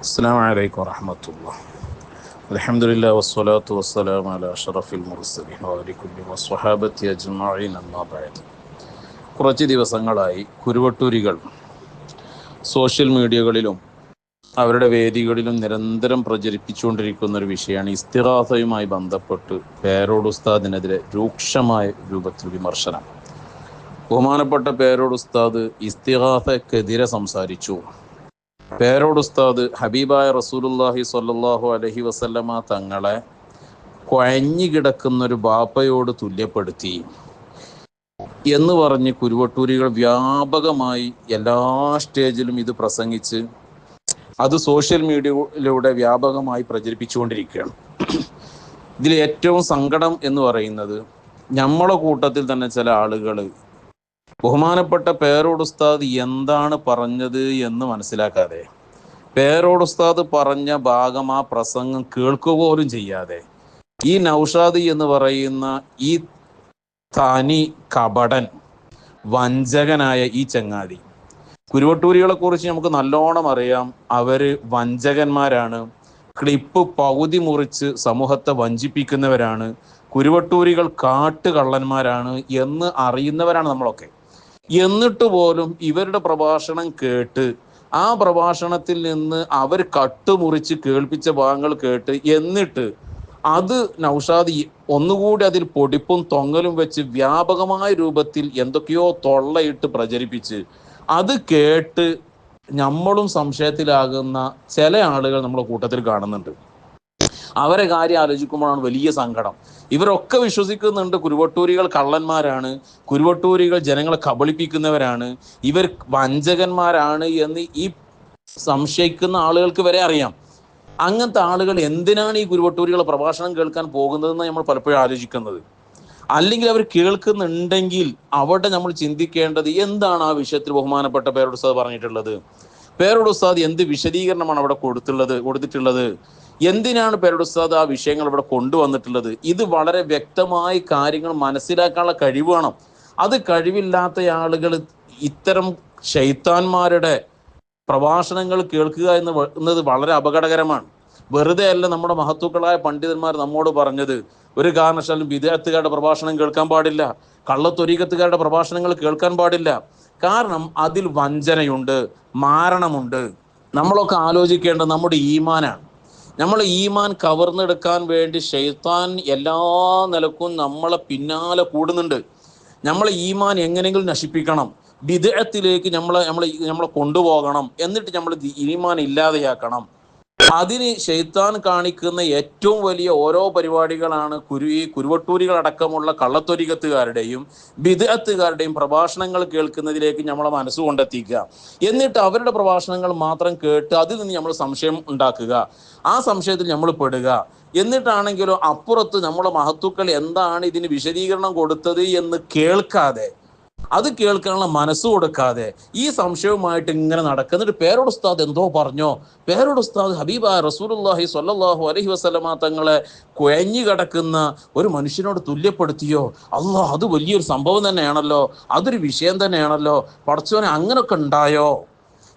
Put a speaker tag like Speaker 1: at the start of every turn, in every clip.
Speaker 1: السلام عليكم ورحمة الله الحمد لله والصلاة والسلام على أشرف المرسلين وعلى كل والصحابة أجمعين أما بعد കുറച്ച് ദിവസങ്ങളായി കുരുവട്ടൂരികൾ സോഷ്യൽ മീഡിയകളിലും അവരുടെ വേദികളിലും നിരന്തരം പ്രചരിപ്പിച്ചുകൊണ്ടിരിക്കുന്ന ഒരു വിഷയമാണ് ഇസ്തിഹാസയുമായി ബന്ധപ്പെട്ട് പേരോട് ഉസ്താദിനെതിരെ രൂക്ഷമായ രൂപത്തിൽ വിമർശനം ബഹുമാനപ്പെട്ട പേരോട് ഉസ്താദ് ഇസ്തിഹാസക്കെതിരെ സംസാരിച്ചു പേരോട് ഉസ്താദ് ഹബീബായ റസൂലുല്ലാഹി സ്വല്ലല്ലാഹു അലഹി വസല്ലമ തങ്ങളെ കുഴഞ്ഞു കിടക്കുന്ന ഒരു ബാപ്പയോട് തുല്യപ്പെടുത്തി എന്ന് പറഞ്ഞ് കുരുവട്ടൂരികൾ വ്യാപകമായി എല്ലാ സ്റ്റേജിലും ഇത് പ്രസംഗിച്ച് അത് സോഷ്യൽ മീഡിയയിലൂടെ വ്യാപകമായി പ്രചരിപ്പിച്ചുകൊണ്ടിരിക്കുകയാണ്. ഇതിൽ ഏറ്റവും സങ്കടം എന്ന് പറയുന്നത് നമ്മളെ കൂട്ടത്തിൽ തന്നെ ചില ആളുകൾ ബഹുമാനപ്പെട്ട പേരോട് ഉസ്താദ് എന്താണ് പറഞ്ഞത് എന്ന് മനസ്സിലാക്കാതെ പേരോട് ഉസ്താദ് പറഞ്ഞ ഭാഗം ആ പ്രസംഗം കേൾക്കുക പോലും ചെയ്യാതെ ഈ നൗഷാദി എന്ന് പറയുന്ന ഈ തനി കപടൻ വഞ്ചകനായ ഈ ചങ്ങാതി. കുരുവട്ടൂരികളെ കുറിച്ച് നമുക്ക് നല്ലോണം അറിയാം. അവർ വഞ്ചകന്മാരാണ്. ക്ലിപ്പ് പകുതി മുറിച്ച് സമൂഹത്തെ വഞ്ചിപ്പിക്കുന്നവരാണ്. കുരുവട്ടൂരികൾ കാട്ടുകള്ളന്മാരാണ് എന്ന് അറിയുന്നവരാണ് നമ്മളൊക്കെ. എന്നിട്ട് പോലും ഇവരുടെ പ്രഭാഷണം കേട്ട് ആ പ്രഭാഷണത്തിൽ നിന്ന് അവർ കട്ടുമുറിച്ച് കേൾപ്പിച്ച ഭാഗങ്ങൾ കേട്ട് എന്നിട്ട് അത് നൗഷാദ് ഒന്നുകൂടി അതിൽ പൊടിപ്പും തൊങ്ങലും വെച്ച് വ്യാപകമായ രൂപത്തിൽ എന്തൊക്കെയോ തൊള്ളയിട്ട് പ്രചരിപ്പിച്ച് അത് കേട്ട് നമ്മളും സംശയത്തിലാകുന്ന ചില ആളുകൾ നമ്മുടെ കൂട്ടത്തിൽ കാണുന്നുണ്ട്. അവരെ കാര്യം ആലോചിക്കുമ്പോഴാണ് വലിയ സങ്കടം. ഇവരൊക്കെ വിശ്വസിക്കുന്നുണ്ട് കുരുവട്ടൂരികൾ കള്ളന്മാരാണ് കുരുവട്ടൂരികൾ ജനങ്ങളെ കബളിപ്പിക്കുന്നവരാണ് ഇവർ വഞ്ചകന്മാരാണ് എന്ന് ഈ സംശയിക്കുന്ന ആളുകൾക്ക് വരെ അറിയാം. അങ്ങനത്തെ ആളുകൾ എന്തിനാണ് ഈ കുരുവട്ടൂരികളെ പ്രഭാഷണം കേൾക്കാൻ പോകുന്നതെന്ന് നമ്മൾ പലപ്പോഴും ആലോചിക്കുന്നത്. അല്ലെങ്കിൽ അവർ കേൾക്കുന്നുണ്ടെങ്കിൽ അവിടെ നമ്മൾ ചിന്തിക്കേണ്ടത് എന്താണ് ആ വിഷയത്തിൽ ബഹുമാനപ്പെട്ട പേരോട് ഉസ്താദ് പറഞ്ഞിട്ടുള്ളത്? പേരോട് ഉസ്താദ് എന്ത് വിശദീകരണമാണ് അവിടെ കൊടുത്തുള്ളത് കൊടുത്തിട്ടുള്ളത്? എന്തിനാണ് പേരോട് ഉസ്താദ് ആ വിഷയങ്ങൾ ഇവിടെ കൊണ്ടുവന്നിട്ടുള്ളത്? ഇത് വളരെ വ്യക്തമായി കാര്യങ്ങൾ മനസ്സിലാക്കാനുള്ള കഴിവ് വേണം. അത് കഴിവില്ലാത്ത ആളുകൾ ഇത്തരം ശൈത്താന്മാരുടെ പ്രഭാഷണങ്ങൾ കേൾക്കുക എന്ന് എന്നത് വളരെ അപകടകരമാണ്. വെറുതെ അല്ല നമ്മുടെ മഹത്തുക്കളായ പണ്ഡിതന്മാർ നമ്മോട് പറഞ്ഞത് ഒരു കാരണവശാലും വിദേഹത്തുകാരുടെ പ്രഭാഷണം കേൾക്കാൻ പാടില്ല കള്ളത്തൊരീകത്തുകാരുടെ പ്രഭാഷണങ്ങൾ കേൾക്കാൻ പാടില്ല. കാരണം അതിൽ വഞ്ചനയുണ്ട് മാരണമുണ്ട്. നമ്മളൊക്കെ ആലോചിക്കേണ്ട നമ്മുടെ ഈമാനാണ്. നമ്മൾ ഈമാൻ കവർന്നെടുക്കാൻ വേണ്ടി ഷെയ്ത്താൻ എല്ലാ നിലക്കും നമ്മളെ പിന്നാലെ കൂടുന്നുണ്ട്. നമ്മളെ ഈമാൻ എങ്ങനെയെങ്കിലും നശിപ്പിക്കണം. വിദേഹത്തിലേക്ക് നമ്മളെ നമ്മളെ നമ്മളെ കൊണ്ടുപോകണം. എന്നിട്ട് നമ്മൾ ഈമാൻ ഇല്ലാതെയാക്കണം. അതിന് ഷെയ്ത്താൻ കാണിക്കുന്ന ഏറ്റവും വലിയ ഓരോ പരിപാടികളാണ് കുരു ഈ കുരുവട്ടൂരികളടക്കമുള്ള കള്ളത്തൊരികത്തുകാരുടെയും ബിദഅത്തുകാരുടെയും പ്രഭാഷണങ്ങൾ കേൾക്കുന്നതിലേക്ക് നമ്മളെ മനസ്സ് കൊണ്ടെത്തിക്കുക എന്നിട്ട് അവരുടെ പ്രഭാഷണങ്ങൾ മാത്രം കേട്ട് അതിൽ നിന്ന് നമ്മൾ സംശയം ഉണ്ടാക്കുക. ആ സംശയത്തിൽ നമ്മൾ പെടുക. എന്നിട്ടാണെങ്കിലോ അപ്പുറത്ത് നമ്മുടെ മഹത്തുക്കൾ എന്താണ് ഇതിന് വിശദീകരണം കൊടുത്തത് എന്ന് കേൾക്കാതെ അത് കേൾക്കാനുള്ള മനസ്സ് കൊടുക്കാതെ ഈ സംശയവുമായിട്ട് ഇങ്ങനെ നടക്കുന്നിട്ട് പേരോട് ഉസ്താദ് എന്തോ പറഞ്ഞോ? പേരോട് ഉസ്താദ് ഹബീബ റസൂലുല്ലാഹി സ്വല്ലല്ലാഹു അലഹി വസല്ലമ തങ്ങളെ കുഴഞ്ഞു കിടക്കുന്ന ഒരു മനുഷ്യനോട് തുല്യപ്പെടുത്തിയോ? അല്ലോ അത് വലിയൊരു സംഭവം തന്നെയാണല്ലോ. അതൊരു വിഷയം തന്നെയാണല്ലോ. പഠിച്ചവനെ അങ്ങനൊക്കെ ഉണ്ടായോ?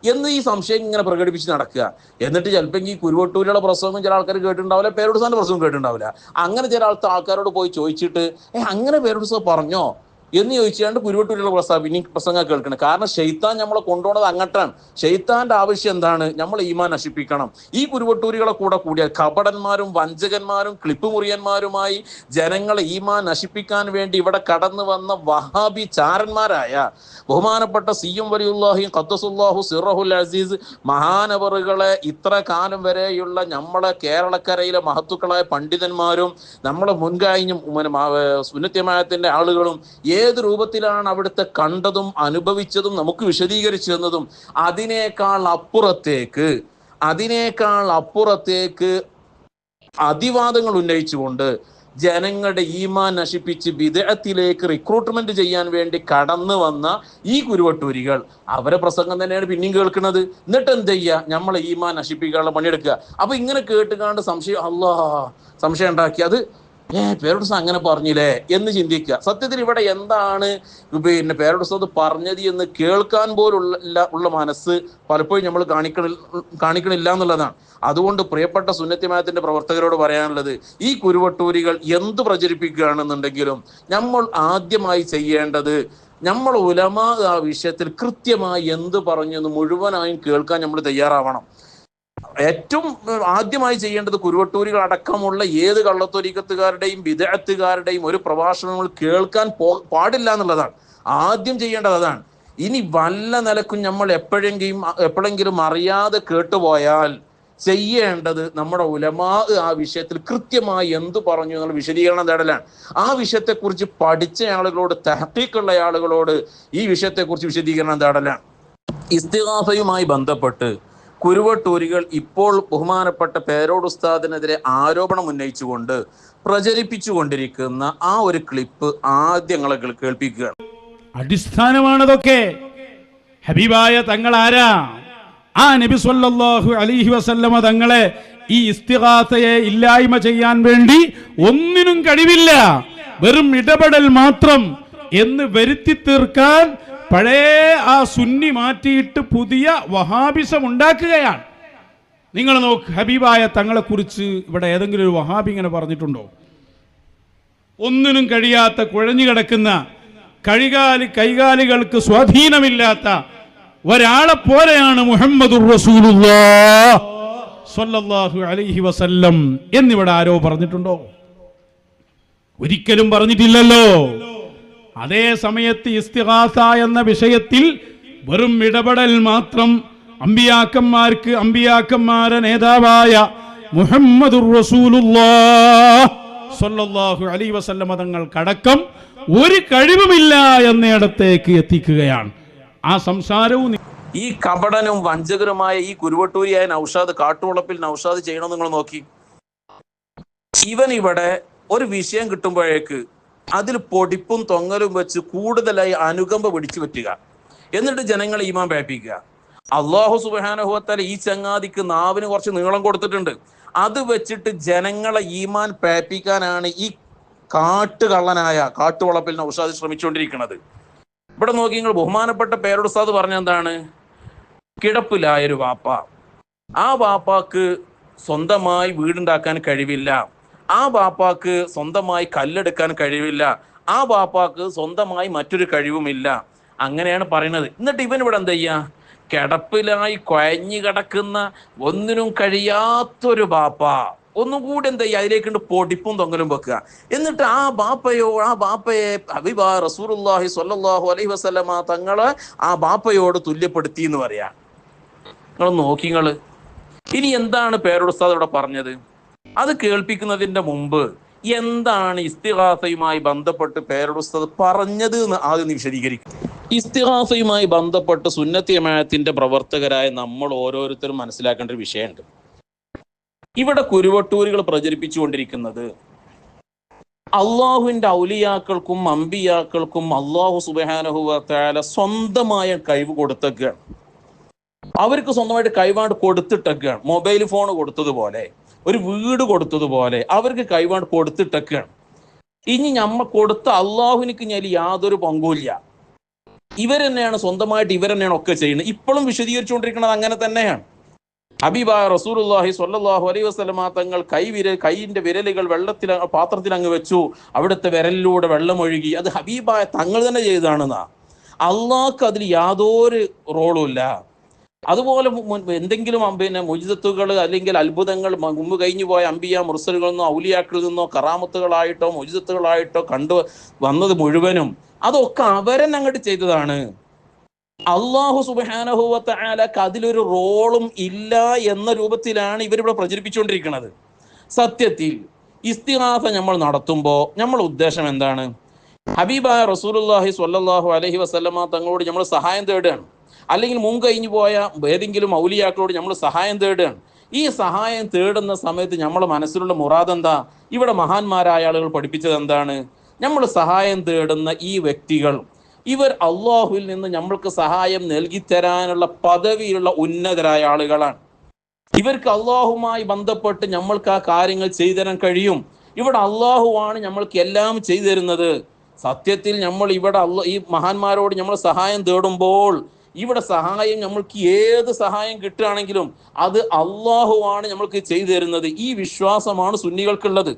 Speaker 1: എന്ന് ഈ സംശയം ഇങ്ങനെ പ്രകടിപ്പിച്ച് നടക്കുക. എന്നിട്ട് ചിലപ്പോൾ ഈ കുരുവട്ടൂരിയുടെ പ്രസവം ചില ആൾക്കാർ കേട്ടിട്ടുണ്ടാവില്ല പേരോട് സാറിന്റെ പ്രസവം കേട്ടിട്ടുണ്ടാവില്ല. അങ്ങനെ ചില ആൾക്കാരോട് പോയി ചോദിച്ചിട്ട് ഏ അങ്ങനെ പേരോട് സാർ പറഞ്ഞോ? എന്ന് ചോദിച്ചാണ്ട് കുരുവട്ടൂരിലുള്ള പ്രസ്താവ് ഇനി പ്രസംഗം കേൾക്കണം. കാരണം ഷെയ്ത്താൻ നമ്മളെ കൊണ്ടുപോകുന്നത് അങ്ങട്ടാണ്. ഷെയ്ത്താന്റെ ആവശ്യം എന്താണ്? നമ്മൾ ഈമാൻ നശിപ്പിക്കണം. ഈ കുരുവട്ടൂരികളെ കൂടെ കൂടിയാൽ കപടന്മാരും വഞ്ചകന്മാരും ക്ലിപ്പ് മുറിയന്മാരുമായി ജനങ്ങളെ ഈമാൻ നശിപ്പിക്കാൻ വേണ്ടി ഇവിടെ കടന്നു വന്ന വഹാബി ചാരന്മാരായ ബഹുമാനപ്പെട്ട സി എം വലിയുല്ലാഹി ഖദ്ദസുല്ലാഹു സിറഹുൽ അസീസ് മഹാനവറുകളെ ഇത്ര കാലം വരെയുള്ള നമ്മളെ കേരളക്കരയിലെ മഹത്തുക്കളായ പണ്ഡിതന്മാരും നമ്മളെ മുൻകായിഞ്ഞും സുന്നത്യമായത്തിന്റെ ആളുകളും ഏത് രൂപത്തിലാണ് അവിടുത്തെ കണ്ടതും അനുഭവിച്ചതും നമുക്ക് വിശദീകരിച്ചു തന്നതും അതിനേക്കാൾ അപ്പുറത്തേക്ക് അതിനേക്കാൾ അപ്പുറത്തേക്ക് അതിവാദങ്ങൾ ഉന്നയിച്ചുകൊണ്ട് ജനങ്ങളുടെ ഈമാൻ നശിപ്പിച്ച് വിദേഹത്തിലേക്ക് റിക്രൂട്ട്മെന്റ് ചെയ്യാൻ വേണ്ടി കടന്നു വന്ന ഈ കുരുവട്ടൂരികൾ അവരെ പ്രസംഗം തന്നെയാണ് പിന്നെയും കേൾക്കുന്നത്. എന്നിട്ട് എന്ത് ചെയ്യുക നമ്മളെ ഈമാൻ നശിപ്പിക്കാനുള്ള പണിയെടുക്കുക. അപ്പൊ ഇങ്ങനെ കേട്ടുകാണ്ട് സംശയം അല്ലാ സംശയം ഉണ്ടാക്കി. അത് ഏ പേരോടസ് അങ്ങനെ പറഞ്ഞില്ലേ എന്ന് ചിന്തിക്കുക. സത്യത്തിൽ ഇവിടെ എന്താണ് പിന്നെ പേരോട് പറഞ്ഞത് എന്ന് കേൾക്കാൻ പോലുള്ള ഉള്ള മനസ്സ് പലപ്പോഴും നമ്മൾ കാണിക്കണ കാണിക്കണില്ല എന്നുള്ളതാണ്. അതുകൊണ്ട് പ്രിയപ്പെട്ട സുന്നത്തിമായത്തിന്റെ പ്രവർത്തകരോട് പറയാനുള്ളത് ഈ കുരുവട്ടൂരികൾ എന്ത് പ്രചരിപ്പിക്കുകയാണെന്നുണ്ടെങ്കിലും നമ്മൾ ആദ്യമായി ചെയ്യേണ്ടത് നമ്മൾ ഉലമാ ആ വിഷയത്തിൽ കൃത്യമായി എന്ത് പറഞ്ഞു എന്ന് മുഴുവനായും കേൾക്കാൻ നമ്മൾ തയ്യാറാവണം. ഏറ്റവും ആദ്യമായി ചെയ്യേണ്ടത് കുരുവട്ടൂരികൾ അടക്കമുള്ള ഏത് കള്ളത്തൊരീക്കത്തുകാരുടെയും വിദഗ്ധത്തുകാരുടെയും ഒരു പ്രഭാഷണങ്ങൾ കേൾക്കാൻ പോ പാടില്ല എന്നുള്ളതാണ്. ആദ്യം ചെയ്യേണ്ടത് അതാണ്. ഇനി വല്ല നിലക്കും നമ്മൾ എപ്പോഴെങ്കിലും എപ്പോഴെങ്കിലും അറിയാതെ കേട്ടുപോയാൽ ചെയ്യേണ്ടത് നമ്മുടെ ഉലമാ ആ വിഷയത്തിൽ കൃത്യമായി എന്തു പറഞ്ഞു എന്നുള്ള വിശദീകരണം തേടലാണ്. ആ വിഷയത്തെക്കുറിച്ച് പഠിച്ച ആളുകളോട് തഹക്കീക്കുള്ള ആളുകളോട് ഈ വിഷയത്തെക്കുറിച്ച് വിശദീകരണം തേടലാണ്. ഇസ്തിഹാസയുമായി ബന്ധപ്പെട്ട് കുരുവട്ടൂരികൾ ഇപ്പോൾ ബഹുമാനപ്പെട്ട പേരോട് ഉസ്താദിനെതിരെ ആരോപണം ഉന്നയിച്ചുകൊണ്ട് പ്രചരിപ്പിച്ചുകൊണ്ടിരിക്കുന്ന ആ ഒരു ക്ലിപ്പ് ആദ്യം കേൾപ്പിക്കുക കേൾ- കേൾപ്പിക്കുകയാണ്.
Speaker 2: അടിസ്ഥാനമാണതൊക്കെ. ഹബീബായ തങ്ങൾ ആരാ ആ നബി സല്ലല്ലാഹു അലൈഹി വസല്ലമ തങ്ങളെ ഈ ഇസ്തിഗാസയെ ഇല്ലായ്മ ചെയ്യാൻ വേണ്ടി ഒന്നിനും കഴിവില്ല. വെറും ഇടപെടൽ മാത്രം എന്ന് വരുത്തി തീർക്കാൻ പഴയ ആ സുന്നി മാറ്റിയിട്ട് പുതിയ വഹാബിസം ഉണ്ടാക്കുകയാണ്. നിങ്ങൾ നോക്ക് ഹബീബായ തങ്ങളെ കുറിച്ച് ഇവിടെ ഏതെങ്കിലും ഒരു വഹാബി ഇങ്ങനെ പറഞ്ഞിട്ടുണ്ടോ? ഒന്നിനും കഴിയാത്ത കുഴഞ്ഞു കിടക്കുന്ന കഴികാലി കൈകാലികൾക്ക് സ്വാധീനമില്ലാത്ത ഒരാളെ പോലെയാണ് മുഹമ്മദ് സ്വല്ലല്ലാഹു അലൈഹി വസല്ലം എന്നിവിടെ ആരോ പറഞ്ഞിട്ടുണ്ടോ? ഒരിക്കലും പറഞ്ഞിട്ടില്ലല്ലോ. അതേ സമയത്ത് ഇസ്തിഹാസ എന്ന വിഷയത്തിൽ വെറും ഇടപെടൽ മാത്രം അമ്പിയാക്കന്മാർക്ക് അമ്പിയാക്കന്മാരെ നേതാവായ മുഹമ്മദുർ അലി സ്വല്ലല്ലാഹു അലൈഹി വസല്ലമ തങ്ങൾക്കടക്കം ഒരു കഴിവുമില്ല എന്നിടത്തേക്ക് എത്തിക്കുകയാണ്. ആ സംസാരവും
Speaker 1: ഈ കപടനും വഞ്ചകരുമായ ഈ കുരുവട്ടൂരിയായ നൌഷാദ് കാട്ടുവളപ്പിൽ നൌഷാദ് ചെയ്യണം നിങ്ങൾ നോക്കി. ഇവൻ ഇവിടെ ഒരു വിഷയം കിട്ടുമ്പോഴേക്ക് അതിൽ പൊടിപ്പും തൊങ്ങലും വെച്ച് കൂടുതലായി അനുകമ്പ പിടിച്ചു പറ്റുക. എന്നിട്ട് ജനങ്ങളെ ഈമാൻ പേപ്പിക്കുക. അള്ളാഹു സുബാനുഭവത്താൽ ഈ ചങ്ങാതിക്ക് നാവിന് കുറച്ച് നീളം കൊടുത്തിട്ടുണ്ട്. അത് വെച്ചിട്ട് ജനങ്ങളെ ഈമാൻ പേപ്പിക്കാനാണ് ഈ കാട്ടുകള്ളനായ കാട്ടുവളപ്പിൽ നൌഷാദ് ശ്രമിച്ചുകൊണ്ടിരിക്കുന്നത്. ഇവിടെ നോക്കി നിങ്ങൾ ബഹുമാനപ്പെട്ട പേരോട് ഉസ്താദ് പറഞ്ഞ എന്താണ്? കിടപ്പിലായൊരു വാപ്പ. ആ വാപ്പാക്ക് സ്വന്തമായി വീടുണ്ടാക്കാൻ കഴിവില്ല. ആ ബാപ്പാക്ക് സ്വന്തമായി കല്ലെടുക്കാൻ കഴിവില്ല. ആ ബാപ്പാക്ക് സ്വന്തമായി മറ്റൊരു കഴിവുമില്ല. അങ്ങനെയാണ് പറയുന്നത്. എന്നിട്ട് ഇവൻ ഇവിടെ എന്താ ചെയ്യുക കിടപ്പിലായി കുഴഞ്ഞു കിടക്കുന്ന ഒന്നിനും കഴിയാത്തൊരു ബാപ്പ ഒന്നും കൂടി എന്താ ചെയ്യുക അതിലേക്കുണ്ട് പൊടിപ്പും തൊങ്ങലും വെക്കുക. എന്നിട്ട് ആ ബാപ്പയോ ആ ബാപ്പയെ അബിബാ റസൂലുള്ളാഹി സ്വല്ലല്ലാഹു അലൈഹി വസല്ലമ തങ്ങൾ ആ ബാപ്പയോട് തുല്യപ്പെടുത്തി എന്ന് പറയാ. നിങ്ങൾ നോക്കി നിങ്ങൾ. ഇനി എന്താണ് പേരുസ്താദ് ഇവിടെ പറഞ്ഞത്? അത് കേൾപ്പിക്കുന്നതിന്റെ മുമ്പ് എന്താണ് ഇസ്തിഹാസയുമായി ബന്ധപ്പെട്ട് പേരുടെ പറഞ്ഞത് എന്ന് ആദ്യം വിശദീകരിക്കും. ഇസ്തിഹാസയുമായി ബന്ധപ്പെട്ട് സുന്നത്തി ജമാഅത്തിന്റെ പ്രവർത്തകരായ നമ്മൾ ഓരോരുത്തരും മനസ്സിലാക്കേണ്ട ഒരു വിഷയമുണ്ട്. ഇവിടെ കുരുവട്ടൂരുകൾ പ്രചരിപ്പിച്ചുകൊണ്ടിരിക്കുന്നത് അള്ളാഹുവിന്റെ ഔലിയാക്കൾക്കും അമ്പിയാക്കൾക്കും അള്ളാഹു സുബാനഹുല സ്വന്തമായ കഴിവ് കൊടുത്തേക്കാണ് അവർക്ക് സ്വന്തമായിട്ട് കൈവാണ്ട് കൊടുത്തിട്ടൊക്കെയാണ്. Mobile phone കൊടുത്തതുപോലെ. ഒരു വീട് കൊടുത്തതുപോലെ അവർക്ക് കൈവാണ് കൊടുത്തിട്ടൊക്കെയാണ്. ഇനി നമ്മ കൊടുത്ത അള്ളാഹുവിനിക്ക് ഞാൻ യാതൊരു പങ്കുമില്ല. ഇവരെന്നെയാണ് സ്വന്തമായിട്ട് ഇവരെന്നെയാണ് ഒക്കെ ചെയ്യുന്നത്. ഇപ്പോഴും വിശദീകരിച്ചുകൊണ്ടിരിക്കുന്നത് അങ്ങനെ തന്നെയാണ്. ഹബീബായ റസൂലുള്ളാഹി സ്വല്ലല്ലാഹു അലൈ വസല്ലമ തങ്ങൾ കൈ വിര വിരലുകൾ വെള്ളത്തിൽ പാത്രത്തിൽ അങ്ങ് വെച്ചു. അവിടുത്തെ വിരലിലൂടെ വെള്ളം ഒഴുകി. അത് ഹബീബായ തങ്ങൾ തന്നെ ചെയ്തതാണെന്നാ. അള്ളാഹ്ക്ക് അതിൽ യാതൊരു റോളും ഇല്ല. അതുപോലെ എന്തെങ്കിലും പിന്നെ മുജിതത്തുകൾ അല്ലെങ്കിൽ അത്ഭുതങ്ങൾ മുമ്പ് കഴിഞ്ഞു പോയ അമ്പിയ മുർസലുകളിൽ നിന്നോ ഔലിയാക്കളിൽ നിന്നോ കറാമത്തുകളായിട്ടോ മുജിതത്തുകളായിട്ടോ കണ്ടു വന്നത് മുഴുവനും അതൊക്കെ അവരെ അങ്ങോട്ട് ചെയ്തതാണ്. അള്ളാഹു സുബാനഹുവത്താലക്ക് അതിലൊരു റോളും ഇല്ല എന്ന രൂപത്തിലാണ് ഇവരിവിടെ പ്രചരിപ്പിച്ചുകൊണ്ടിരിക്കുന്നത് സത്യത്തിൽ ഇസ്തിഹാസ നമ്മൾ നടത്തുമ്പോൾ നമ്മൾ ഉദ്ദേശം എന്താണ്? ഹബീബായ റസൂലുള്ളാഹി സ്വല്ലല്ലാഹു അലഹി വസ്ലമ തങ്ങളോട് നമ്മൾ സഹായം തേടുകയാണ്. അല്ലെങ്കിൽ മുൻ കഴിഞ്ഞു പോയ ഏതെങ്കിലും ഔലിയാക്കളോട് നമ്മൾ സഹായം തേടുകയാണ്. ഈ സഹായം തേടുന്ന സമയത്ത് നമ്മളെ മനസ്സിലുള്ള മുറാദ് എന്താ? ഇവിടെ മഹാന്മാരായ ആളുകൾ പഠിപ്പിച്ചത് എന്താണ്? നമ്മൾ സഹായം തേടുന്ന ഈ വ്യക്തികൾ. ഇവർ അള്ളാഹുവിൽ നിന്ന് നമ്മൾക്ക് സഹായം നൽകി തരാനുള്ള പദവിയുള്ള ഉന്നതരായ ആളുകളാണ്. ഇവർക്ക് അള്ളാഹുമായി ബന്ധപ്പെട്ട് നമ്മൾക്ക് ആ കാര്യങ്ങൾ ചെയ്തു തരാൻ കഴിയും. ഇവിടെ അള്ളാഹുവാണ് നമ്മൾക്ക് എല്ലാം ചെയ്തു തരുന്നത്. സത്യത്തിൽ നമ്മൾ ഇവിടെ ഈ മഹാന്മാരോട് നമ്മൾ സഹായം തേടുമ്പോൾ ഇവിടെ സഹായം നമ്മൾക്ക് ഏത് സഹായം കിട്ടുകയാണെങ്കിലും അത് അള്ളാഹുവാണ് നമ്മൾക്ക് ചെയ്തു തരുന്നത്. ഈ വിശ്വാസമാണ് സുന്നികൾക്കുള്ളത്.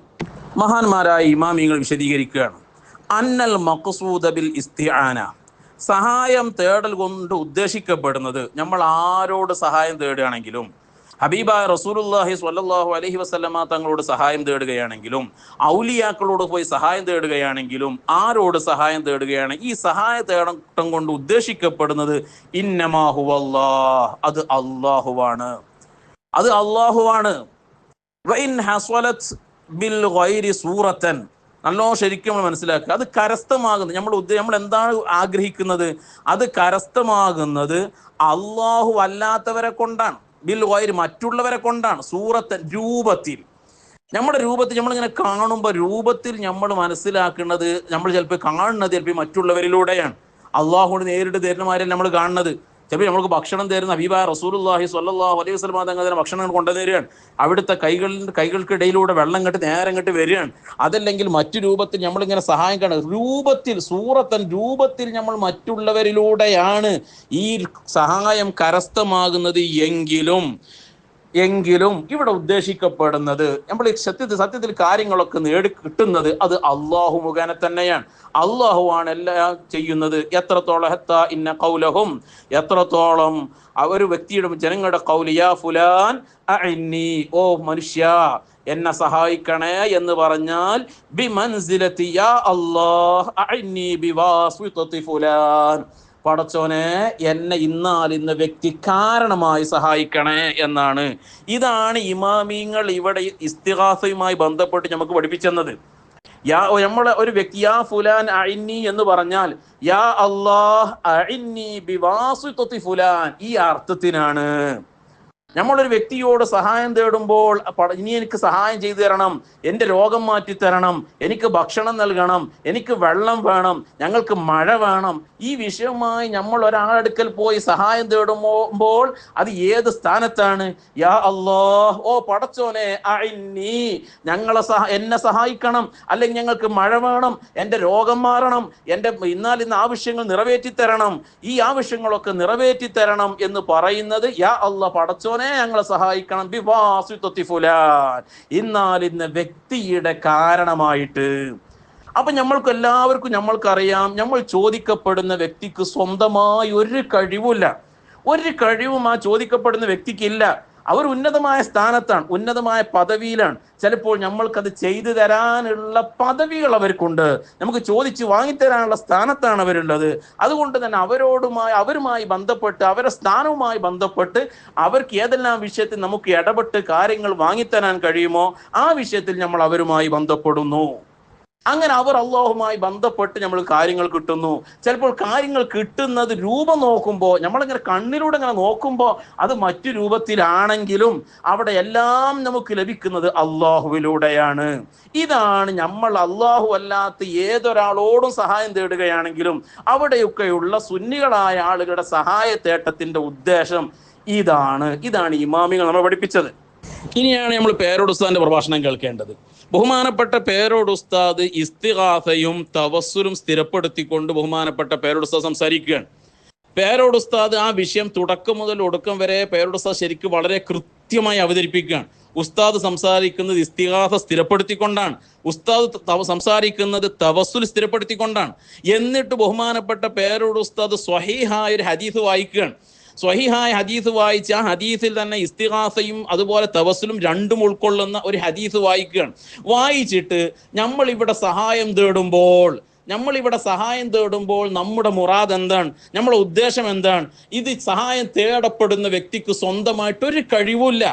Speaker 1: മഹാന്മാരായ ഇമാമിങ്ങൾ വിശദീകരിക്കുകയാണ്. അന്നൽ മഖസൂദ ബിൽ ഇസ്തിആന. സഹായം തേടൽ കൊണ്ട് ഉദ്ദേശിക്കപ്പെടുന്നത് നമ്മൾ ആരോട് സഹായം തേടുകയാണെങ്കിലും ഹബീബായ റസൂലുല്ലാഹി സ്വല്ലല്ലാഹു അലൈഹി വസല്ലമ തങ്ങളോട് സഹായം തേടുകയാണെങ്കിലും ഔലിയാക്കളോട് പോയി സഹായം തേടുകയാണെങ്കിലും ആരോട് സഹായം തേടുകയാണ്? ഈ സഹായ തേടം കൊണ്ട് ഉദ്ദേശിക്കപ്പെടുന്നത് ഇന്നമാഹുവല്ലാഹ് അത് അള്ളാഹുവാണ് അത് അള്ളാഹുവാണ് ബിൽ സൂറത്തൻ. നല്ലോ ശരിക്കും നമ്മൾ മനസ്സിലാക്കുക. അത് കരസ്ഥമാകുന്നത് നമ്മൾ ഉദ്ദേ നമ്മൾ എന്താണ് ആഗ്രഹിക്കുന്നത്? അത് കരസ്ഥമാകുന്നത് അള്ളാഹു അല്ലാത്തവരെ കൊണ്ടാണ്. ബിൽ ഗൈരി മറ്റുള്ളവരെ കൊണ്ടാണ് സൂറത്ത് രൂപത്തിൽ. നമ്മുടെ രൂപത്തിൽ നമ്മളിങ്ങനെ കാണുമ്പോൾ രൂപത്തിൽ നമ്മൾ മനസ്സിലാക്കുന്നത് നമ്മൾ ചിലപ്പോൾ കാണുന്നത് ചിലപ്പോൾ മറ്റുള്ളവരിലൂടെയാണ്. അള്ളാഹുവിന് നേരിട്ട് തരുന്നമാരെ നമ്മൾ കാണുന്നത്. ചിലപ്പോൾ നമ്മൾക്ക് ഭക്ഷണം തരുന്ന ഹബീബ റസൂലുല്ലാഹി സ്വല്ലാഹു അലൈഹി തങ്ങൾ തന്നെ ഭക്ഷണം കൊണ്ടുവരികയാണ് അവിടുത്തെ കൈകളിൽ കൈകൾക്കിടയിലൂടെ വെള്ളം കെട്ട് നേരം കെട്ട് വരികയാണ്. അതല്ലെങ്കിൽ മറ്റു രൂപത്തിൽ നമ്മളിങ്ങനെ സഹായം കാണുക. രൂപത്തിൽ സൂറത്തൻ രൂപത്തിൽ നമ്മൾ മറ്റുള്ളവരിലൂടെയാണ് ഈ സഹായം കരസ്ഥമാകുന്നത് എങ്കിലും എങ്കിലും ഇവിടെ ഉദ്ദേശിക്കപ്പെടുന്നത് നമ്മൾ സത്യത്തിൽ സത്യത്തിൽ കാര്യങ്ങളൊക്കെ നേടി കിട്ടുന്നത് അത് അള്ളാഹു മുഖേന തന്നെയാണ്. അള്ളാഹുവാണ് എല്ലാം ചെയ്യുന്നത്. എത്രത്തോളം ഇന്ന കൗലഹും എത്രത്തോളം ഒരു വ്യക്തിയുടെ ജനങ്ങളുടെ കൗലിയ ഫുലാൻ ഓ മനുഷ്യ എന്നെ സഹായിക്കണേ എന്ന് പറഞ്ഞാൽ ബി മൻസിലെത്തിയ അല്ലാഹ് അഇന്നി ബിവാസ്വിതത്തി ഫുലാൻ. പടച്ചോനെ എന്നെ ഇന്നാൽ ഇന്ന വ്യക്തി കാരണമായി സഹായിക്കണേ എന്നാണ്. ഇതാണ് ഇമാമിങ്ങൾ ഇവിടെ ഇസ്തിഹാസയുമായി ബന്ധപ്പെട്ട് നമുക്ക് പഠിപ്പിച്ചെന്നത്. യാ നമ്മൾ ഒരു വ്യക്തി യാ ഫുലാൻ അഇന്നി എന്ന് പറഞ്ഞാൽ യാ അല്ലാഹ് അഇന്നി ബിവാസുത്വത്തി ഫുലാൻ ഈ അർത്ഥത്തിനാണ്. നമ്മളൊരു വ്യക്തിയോട് സഹായം തേടുമ്പോൾ ഇനി എനിക്ക് സഹായം ചെയ്തു തരണം എന്റെ രോഗം മാറ്റി തരണം എനിക്ക് ഭക്ഷണം നൽകണം എനിക്ക് വെള്ളം വേണം ഞങ്ങൾക്ക് മഴ വേണം. ഈ വിഷയവുമായി നമ്മൾ ഒരാളടുക്കൽ പോയി സഹായം തേടുമ്പോൾ അത് ഏത് സ്ഥാനത്താണ്? യാ അല്ലാഹ് ഓ പടച്ചോനെ ഞങ്ങളെ സഹ എന്നെ സഹായിക്കണം അല്ലെങ്കിൽ ഞങ്ങൾക്ക് മഴ വേണം എന്റെ രോഗം മാറണം എന്റെ ഇന്നാൽ ഇന്ന് ആവശ്യങ്ങൾ നിറവേറ്റി തരണം ഈ ആവശ്യങ്ങളൊക്കെ നിറവേറ്റി തരണം എന്ന് പറയുന്നത് യാ അല്ല പടച്ചോനെ ഞങ്ങളെ സഹായിക്കണം. ബിവാസിത്വത്തി ഇന്നാൽ ഇന്ന് വ്യക്തിയുടെ കാരണമായിട്ട്. അപ്പൊ നമ്മൾക്ക് എല്ലാവർക്കും നമ്മൾക്കറിയാം നമ്മൾ ചോദിക്കപ്പെടുന്ന വ്യക്തിക്ക് സ്വന്തമായി ഒരു കഴിവുമില്ല. ഒരു കഴിവും ആ ചോദിക്കപ്പെടുന്ന വ്യക്തിക്കില്ല. അവർ ഉന്നതമായ സ്ഥാനത്താണ് ഉന്നതമായ പദവിയിലാണ്. ചിലപ്പോൾ നമ്മൾക്കത് ചെയ്തു തരാനുള്ള പദവികൾ അവർക്കുണ്ട്. നമുക്ക് ചോദിച്ച് വാങ്ങിത്തരാനുള്ള സ്ഥാനത്താണ് അവരുള്ളത്. അതുകൊണ്ട് തന്നെ അവരോടുമായി അവരുമായി ബന്ധപ്പെട്ട് അവരുടെ സ്ഥാനവുമായി ബന്ധപ്പെട്ട് അവർക്ക് ഏതെല്ലാം വിഷയത്തിൽ നമുക്ക് ഇടപെട്ട് കാര്യങ്ങൾ വാങ്ങിത്തരാൻ കഴിയുമോ ആ വിഷയത്തിൽ നമ്മൾ അവരുമായി ബന്ധപ്പെടുന്നു. അങ്ങനെ അവർ അള്ളാഹുമായി ബന്ധപ്പെട്ട് നമ്മൾ കാര്യങ്ങൾ കിട്ടുന്നു. ചിലപ്പോൾ കാര്യങ്ങൾ കിട്ടുന്നത് രൂപം നോക്കുമ്പോൾ നമ്മളിങ്ങനെ കണ്ണിലൂടെ ഇങ്ങനെ നോക്കുമ്പോൾ അത് മറ്റു രൂപത്തിലാണെങ്കിലും അവിടെ എല്ലാം നമുക്ക് ലഭിക്കുന്നത് അള്ളാഹുവിലൂടെയാണ്. ഇതാണ് നമ്മൾ അള്ളാഹു അല്ലാത്ത ഏതൊരാളോടും സഹായം തേടുകയാണെങ്കിലും അവിടെയൊക്കെയുള്ള സുന്നികളായ ആളുകളുടെ സഹായ തേട്ടത്തിന്റെ ഉദ്ദേശം ഇതാണ്. ഇതാണ് ഇമാമികൾ നമ്മൾ പഠിപ്പിച്ചത്. ഇനിയാണ് നമ്മൾ പേരോട് പ്രഭാഷണം കേൾക്കേണ്ടത്. ബഹുമാനപ്പെട്ട പേരോട് ഉസ്താദ് ഇസ്തിഹാസയും തവസ്സുലും സ്ഥിരപ്പെടുത്തിക്കൊണ്ട് ബഹുമാനപ്പെട്ട പേരോട് ഉസ്താദ് സംസാരിക്കുകയാണ്. പേരോട് ഉസ്താദ് ആ വിഷയം തുടക്കം മുതൽ ഒടുക്കം വരെ പേരോട് ഉസ്താദ് ശരിക്കും വളരെ കൃത്യമായി അവതരിപ്പിക്കുകയാണ്. ഉസ്താദ് സംസാരിക്കുന്നത് ഇസ്തിഹാസ സ്ഥിരപ്പെടുത്തിക്കൊണ്ടാണ്. ഉസ്താദ് സംസാരിക്കുന്നത് തവസ്സുൽ സ്ഥിരപ്പെടുത്തിക്കൊണ്ടാണ്. എന്നിട്ട് ബഹുമാനപ്പെട്ട പേരോട് ഉസ്താദ് സ്വഹീഹായ ഒരു ഹദീസ് വായിക്കുകയാണ്. സ്വഹിഹായ ഹദീസ് വായിച്ച് ആ ഹദീസിൽ തന്നെ ഇസ്തിഹാസയും അതുപോലെ തവസലും രണ്ടും ഉൾക്കൊള്ളുന്ന ഒരു ഹദീസ് വായിക്കുകയാണ്. വായിച്ചിട്ട് നമ്മൾ ഇവിടെ സഹായം തേടുമ്പോൾ നമ്മൾ ഇവിടെ സഹായം തേടുമ്പോൾ നമ്മുടെ മുറാദ് എന്താണ്? നമ്മുടെ ഉദ്ദേശം എന്താണ്? ഇത് സഹായം തേടപ്പെടുന്ന വ്യക്തിക്ക് സ്വന്തമായിട്ട് ഒരു കഴിവില്ല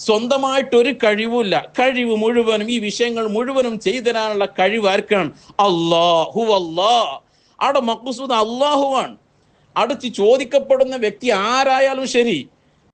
Speaker 1: സ്വന്തമായിട്ട് ഒരു കഴിവില്ല കഴിവ് മുഴുവനും ഈ വിഷയങ്ങൾ മുഴുവനും ചെയ്തു തരാനുള്ള കഴിവ് ആർക്കാണ്? അള്ളാഹു അള്ളാ അവിടെ മക്കുസൂദ് അള്ളാഹുവാണ് അടുത്ത് ചോദിക്കപ്പെടുന്ന വ്യക്തി ആരായാലും ശരി.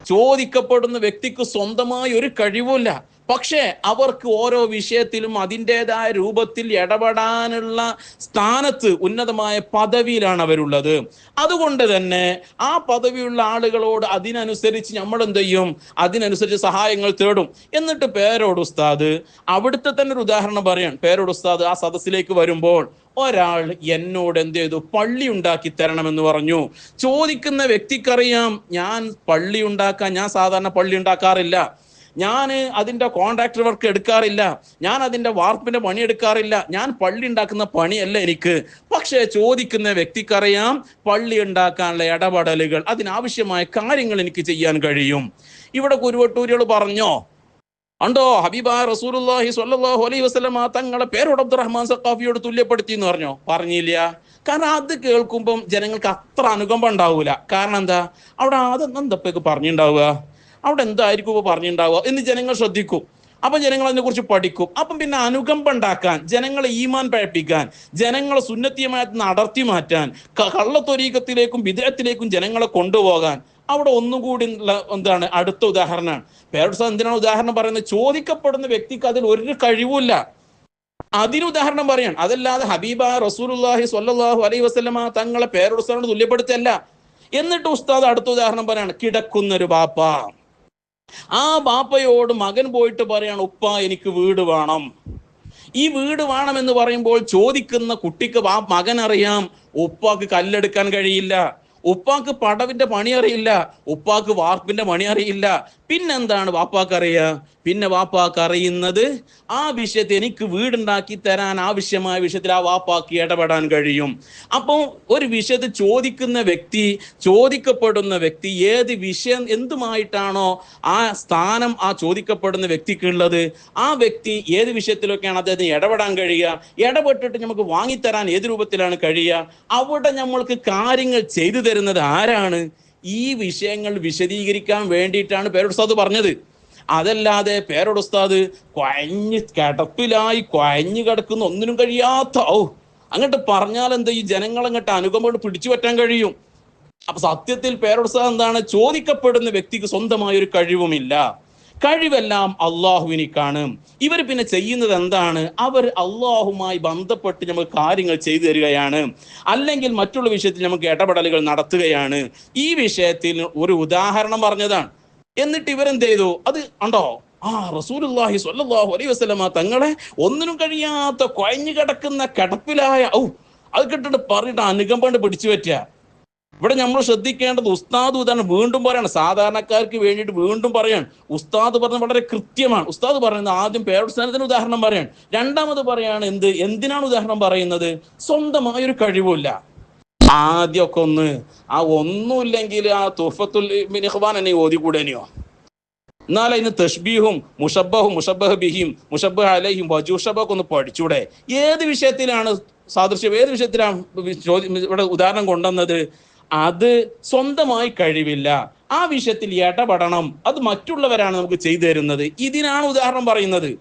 Speaker 1: ചോദിക്കപ്പെടുന്ന വ്യക്തിക്ക് സ്വന്തമായി ഒരു കഴിവുമില്ല. പക്ഷേ അവർക്ക് ഓരോ വിഷയത്തിലും അതിന്റെതായ രൂപത്തിൽ ഇടപെടാനുള്ള സ്ഥാനത്ത് ഉന്നതമായ പദവിയിലാണ് അവരുള്ളത്. അതുകൊണ്ട് തന്നെ ആ പദവിയുള്ള ആളുകളോട് അതിനനുസരിച്ച് നമ്മൾ എന്ത് ചെയ്യും അതിനനുസരിച്ച് സഹായങ്ങൾ തേടും. എന്നിട്ട് പേരോട് ഉസ്താദ് അവിടുത്തെ തന്നെ ഒരു ഉദാഹരണം പറയാൻ. പേരോട് ഉസ്താദ് ആ സദസ്സിലേക്ക് വരുമ്പോൾ ഒരാൾ എന്നോട് എന്ത് ചെയ്തു? പള്ളി ഉണ്ടാക്കി തരണമെന്ന് പറഞ്ഞു. ചോദിക്കുന്ന വ്യക്തിക്കറിയാം ഞാൻ പള്ളി ഉണ്ടാക്കാൻ ഞാൻ സാധാരണ പള്ളി ഉണ്ടാക്കാറില്ല. ഞാൻ അതിന്റെ കോൺട്രാക്ടർ വർക്ക് എടുക്കാറില്ല. ഞാൻ അതിന്റെ വാർപ്പിന്റെ പണി എടുക്കാറില്ല. ഞാൻ പള്ളി ഉണ്ടാക്കുന്ന പണിയല്ല എനിക്ക്. പക്ഷേ ചോദിക്കുന്ന വ്യക്തിക്കറിയാം പള്ളി ഉണ്ടാക്കാനുള്ള ഇടപെടലുകൾ അതിനാവശ്യമായ കാര്യങ്ങൾ എനിക്ക് ചെയ്യാൻ കഴിയും. ഇവിടെ കുരുവട്ടൂരികൾ പറഞ്ഞോ? ഉണ്ടോ? ഹബീബ റസൂലുള്ളാഹി സ്വല്ലല്ലാഹു അലൈഹി വസല്ലമ തങ്ങളെ പേരോട് അബ്ദുറഹ്മാൻ സഖാഫിയോട് തുല്യപ്പെടുത്തി എന്ന് പറഞ്ഞോ? പറഞ്ഞില്ല. കാരണം അത് കേൾക്കുമ്പം ജനങ്ങൾക്ക് അത്ര അനുകമ്പ ഉണ്ടാവൂല. കാരണം എന്താ? അവിടെ അതെന്താ പറഞ്ഞിട്ടുണ്ടാവുക അവിടെ എന്തായിരിക്കും ഇപ്പോൾ പറഞ്ഞിട്ടുണ്ടാവുക എന്ന് ജനങ്ങൾ ശ്രദ്ധിക്കും. അപ്പൊ ജനങ്ങൾ അതിനെക്കുറിച്ച് പഠിക്കും. അപ്പം പിന്നെ അനുകമ്പ ഉണ്ടാക്കാൻ ജനങ്ങളെ ഈമാൻ പഴപ്പിക്കാൻ ജനങ്ങളെ സുന്നത്തിയമായി നടത്തി മാറ്റാൻ കള്ളത്തൊരീക്കത്തിലേക്കും വിദേഹത്തിലേക്കും ജനങ്ങളെ കൊണ്ടുപോകാൻ അവിടെ ഒന്നും കൂടി എന്താണ് അടുത്ത ഉദാഹരണമാണ്. പേരൻസ് എന്തിനാണ് ഉദാഹരണം പറയുന്നത്? ചോദിക്കപ്പെടുന്ന വ്യക്തിക്ക് അതിൽ ഒരു കഴിവുമില്ല. അതിന് ഉദാഹരണം പറയാൻ അതല്ലാതെ ഹബീബ റസൂലുള്ളാഹി സ്വല്ലല്ലാഹു അലൈഹി വസ്ലമ തങ്ങളെ പേരുസ്താനോട് തുല്യപ്പെടുത്തല്ല. എന്നിട്ട് ഉസ്താദ് അടുത്ത ഉദാഹരണം പറയാണ്. കിടക്കുന്നൊരു ബാപ്പ. ആ ബാപ്പയോട് മകൻ പോയിട്ട് പറയാണ് ഉപ്പ എനിക്ക് വീട് വേണം. ഈ വീട് വേണം എന്ന് പറയുമ്പോൾ ചോദിക്കുന്ന കുട്ടിക്ക് മകൻ അറിയാം ഉപ്പാക്ക് കല്ലെടുക്കാൻ കഴിയില്ല. ഉപ്പാക്ക് പടവിന്റെ പണി അറിയില്ല ഉപ്പാക്ക് വാർപ്പിന്റെ പണി അറിയില്ല. പിന്നെന്താണ് വാപ്പാക്ക് അറിയുക പിന്നെ വാപ്പാക്ക് അറിയുന്നത് ആ വിഷയത്തെ എനിക്ക് വീടുണ്ടാക്കി തരാൻ ആവശ്യമായ വിഷയത്തിൽ ആ വാപ്പാക്ക് ഇടപെടാൻ കഴിയും. അപ്പോൾ ഒരു വിഷയത്തിൽ ചോദിക്കുന്ന വ്യക്തി ചോദിക്കപ്പെടുന്ന വ്യക്തി ഏത് വിഷയം എന്തുമായിട്ടാണോ ആ സ്ഥാനം ആ ചോദിക്കപ്പെടുന്ന വ്യക്തിക്കുള്ളത് ആ വ്യക്തി ഏത് വിഷയത്തിലൊക്കെയാണ് അദ്ദേഹത്തിന് ഇടപെടാൻ കഴിയുക? ഇടപെട്ടിട്ട് നമുക്ക് വാങ്ങിത്തരാൻ ഏത് രൂപത്തിലാണ് കഴിയുക? അവിടെ നമ്മൾക്ക് കാര്യങ്ങൾ ചെയ്തു തരുന്നത് ആരാണ്? ഈ വിഷയങ്ങൾ വിശദീകരിക്കാൻ വേണ്ടിയിട്ടാണ് പേരുടെ പറഞ്ഞത്. അതല്ലാതെ പേരോടുസ്താദ് കൊഴഞ്ഞ് കിടപ്പിലായി കുഴഞ്ഞു കിടക്കുന്ന ഒന്നിനും കഴിയാത്ത ഓ അങ്ങോട്ട് പറഞ്ഞാൽ എന്താ ഈ ജനങ്ങളങ്ങോട്ട് അനുകമ്പ പിടിച്ചു പറ്റാൻ കഴിയും? അപ്പൊ സത്യത്തിൽ പേരോടുസ്താദ് എന്താണ്? ചോദിക്കപ്പെടുന്ന വ്യക്തിക്ക് സ്വന്തമായ ഒരു കഴിവുമില്ല. കഴിവെല്ലാം അള്ളാഹുവിനിക്കാണ്. ഇവർ പിന്നെ ചെയ്യുന്നത് എന്താണ്? അവർ അള്ളാഹുമായി ബന്ധപ്പെട്ട് നമ്മൾ കാര്യങ്ങൾ ചെയ്തു തരികയാണ്. അല്ലെങ്കിൽ മറ്റുള്ള വിഷയത്തിൽ നമുക്ക് ഇടപെടലുകൾ നടത്തുകയാണ്. ഈ വിഷയത്തിൽ ഒരു ഉദാഹരണം പറഞ്ഞതാണ്. എന്നിട്ട് ഇവരെന്ത് ചെയ്തു? അത് ഉണ്ടോ ആ റസൂലുള്ളാഹി സ്വല്ലല്ലാഹു അലൈഹി വസല്ലമ തങ്ങളെ ഒന്നിനും കഴിയാത്ത കുഴഞ്ഞു കിടക്കുന്ന കിടപ്പിലായ ഔ അത് കിട്ടിട്ട് പറഞ്ഞിട്ട് അനുകമ്പണ്ട് പിടിച്ചു പറ്റുക. ഇവിടെ നമ്മൾ ശ്രദ്ധിക്കേണ്ടത് ഉസ്താദ് ഉദാഹരണം വീണ്ടും പറയാണ്. സാധാരണക്കാർക്ക് വേണ്ടിയിട്ട് വീണ്ടും പറയാണ്. ഉസ്താദ് പറഞ്ഞത് വളരെ കൃത്യമാണ്. ഉസ്താദ് പറയുന്നത് ആദ്യം പേരോത്സാഹനത്തിന് ഉദാഹരണം പറയാണ്. രണ്ടാമത് പറയാണ് എന്ത്? എന്തിനാണ് ഉദാഹരണം പറയുന്നത്? സ്വന്തമായ ഒരു കഴിവില്ല ആദ്യമൊക്കെ ഒന്ന് ആ ഒന്നുമില്ലെങ്കിൽ ആ തുഫത്തുൽ മിനിഹ്വാൻ എന്നെ ഓതിക്കൂടേനെയോ? എന്നാൽ അതിന് തഷ്ബീഹും മുഷബഹും മുഷബഹ് ബിഹിം മുഷബഹ് അലഹിം വജുഷബൊക്കെ ഒന്ന് പഠിച്ചൂടെ. ഏത് വിഷയത്തിലാണ് സാദൃശ്യം? ഏത് വിഷയത്തിലാണ് ഇവിടെ ഉദാഹരണം കൊണ്ടുവന്നത്? അത് സ്വന്തമായി കഴിവില്ല. ആ വിഷയത്തിൽ ഇടപെടണം. അത് മറ്റുള്ളവരാണ് നമുക്ക് ചെയ്തു തരുന്നത്. ഇതിനാണ് ഉദാഹരണം പറയുന്നത്.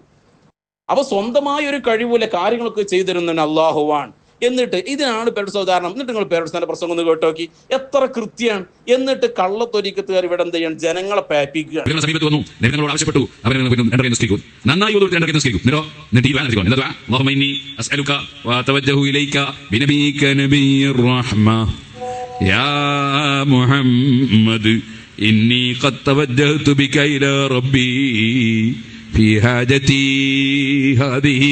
Speaker 1: അപ്പൊ സ്വന്തമായ ഒരു കഴിവുള്ള കാര്യങ്ങളൊക്കെ ചെയ്തു തരുന്നവൻ അള്ളാഹുവാൻ എന്നിട്ട് ഇതിനാണ് പേരുടെ ഉദാഹരണം. എന്നിട്ട് നിങ്ങൾ പേരുടെ പ്രസംഗം ഒന്ന് കേട്ടോക്കി എത്ര കൃത്യമാണ് എന്നിട്ട് കള്ളത്തൊരിക്കത്തുകാർ ഇവിടെ എന്ത് ചെയ്യണം? ജനങ്ങളെ പേപ്പിക്കുക.
Speaker 3: ആവശ്യപ്പെട്ടു. നന്നായി ഇലൈക ബിനബിക റഹ്മ. യാ മുഹമ്മദ് ഇന്നി ഖദ് തവജ്ജഹതു ബിക ഇലാ റബ്ബി في حاجتي هذه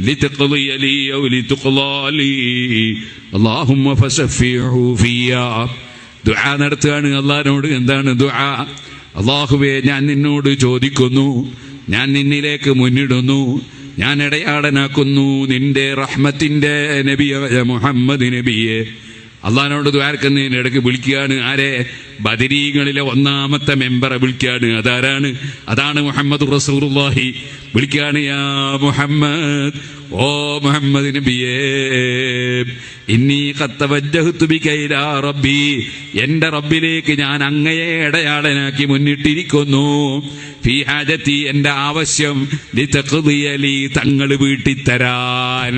Speaker 3: لتقضي لي أو لتقضى لي اللهم فشفعه فيا ദുആ നടത്തുകയാണ് അള്ളാഹിനോട് എന്താണ് ദുആ അള്ളാഹുവേ ഞാൻ നിന്നോട് ചോദിക്കുന്നു ഞാൻ നിന്നിലേക്ക് മുന്നിടുന്നു ഞാൻ ഇടയാടനാക്കുന്നു നിന്റെ റഹ്മത്തിന്റെ നബിയായ മുഹമ്മദ് നബിയെ അള്ളഹാനോട് ദ്വാരക്കുന്നതിന് ഇടയ്ക്ക് വിളിക്കുകയാണ്. ആരെ? ബദരീകളിലെ ഒന്നാമത്തെ മെമ്പറെ വിളിക്കുകയാണ്. അതാരാണ്? അതാണ് മുഹമ്മദ് റസൂറുല്ലാഹി വിളിക്കുകയാണ് യാ മുഹമ്മദ് ഓ മുഹമ്മദ് റബ്ബി. എന്റെ റബ്ബിലേക്ക് ഞാൻ അങ്ങയെ ഇടയാളനാക്കി മുന്നിട്ടിരിക്കുന്നു. ഫീ ഹാജത്തി എന്റെ ആവശ്യം തങ്ങൾ വീട്ടിത്തരാൻ.